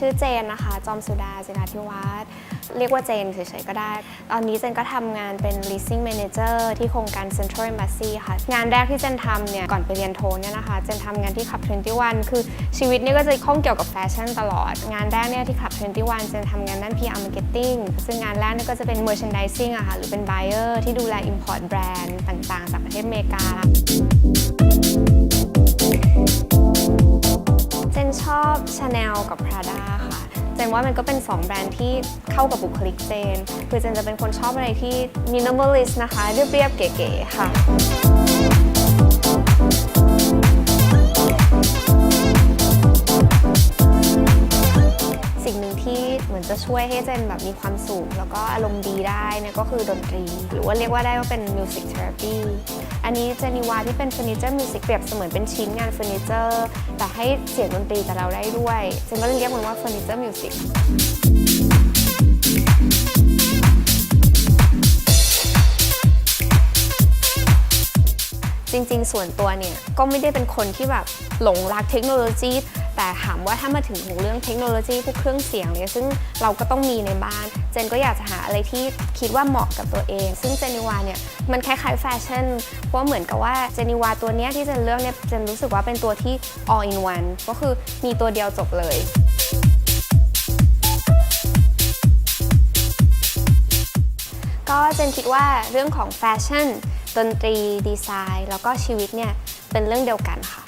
ชื่อเจนนะคะ จอมสุดาจินาธิวัฒน์เรียกว่าเจนเฉยๆก็ได้ ตอนนี้เจนก็ทำงานเป็น leasing manager ที่โครงการ Central Embassy ค่ะ งานแรกที่เจนทำเนี่ย ก่อนไปเรียนโทเนี่ยนะคะ เจนทำงานที่ Club 21 คือชีวิตเนี่ยก็จะข้องเกี่ยวกับแฟชั่นตลอด งานแรกเนี่ยที่ Club 21 เจนทำงานด้าน PR marketing ซึ่งงานแรกเนี่ยก็จะเป็น merchandising อะค่ะ หรือเป็น buyer ที่ดูแล import brand ต่างๆจากประเทศอเมริกา กับ Prada ค่ะ เจนว่ามันก็เป็น 2 แบรนด์ที่เข้ากับบุคลิกเจน คือเจนจะเป็นคนชอบอะไรที่ minimalist นะคะ เรียบๆ เก๋ๆ ค่ะสิ่งหนึ่งที่เหมือนจะช่วยให้เจนแบบมีความสุขแล้วก็อารมณ์ดีได้เนี่ยก็คือดนตรี หรือว่าเรียกว่าได้ว่าเป็น music therapy อั อันนี้เจนีวาที่เป็นเฟอร์นิเจอร์มิวสิกเปรียบเสมือนเป็นชิ้นงานเฟอร์นิเจอร์แต่ให้เสียงดนตรีกับเราได้ด้วยเจนก็เลยเรียกมันว่าเฟอร์นิเจอร์มิวสิก จริง ๆ ส่วนตัวเนี่ยก็ไม่ได้เป็นคนที่แบบหลงรักเทคโนโลยี แต่ถามว่าถ้ามาถึงเรื่องเทคโนโลยีพวกเครื่องเสียงเนี่ยซึ่งเราก็ต้องมีในบ้าน เจนก็อยากจะหาอะไรที่คิดว่าเหมาะกับตัวเอง ซึ่งเจนิวาเนี่ยมันคล้ายๆแฟชั่น เพราะเหมือนกับว่าเจนิวาตัวเนี้ยที่เจนเลือกเนี่ยเจนรู้สึกว่าเป็นตัวที่ all in one ก็คือมีตัวเดียวจบเลย เจนคิดว่าเรื่องของแฟชั่นดนตรีดีไซน์ แล้วก็ชีวิตเนี่ยเป็นเรื่องเดียวกันค่ะ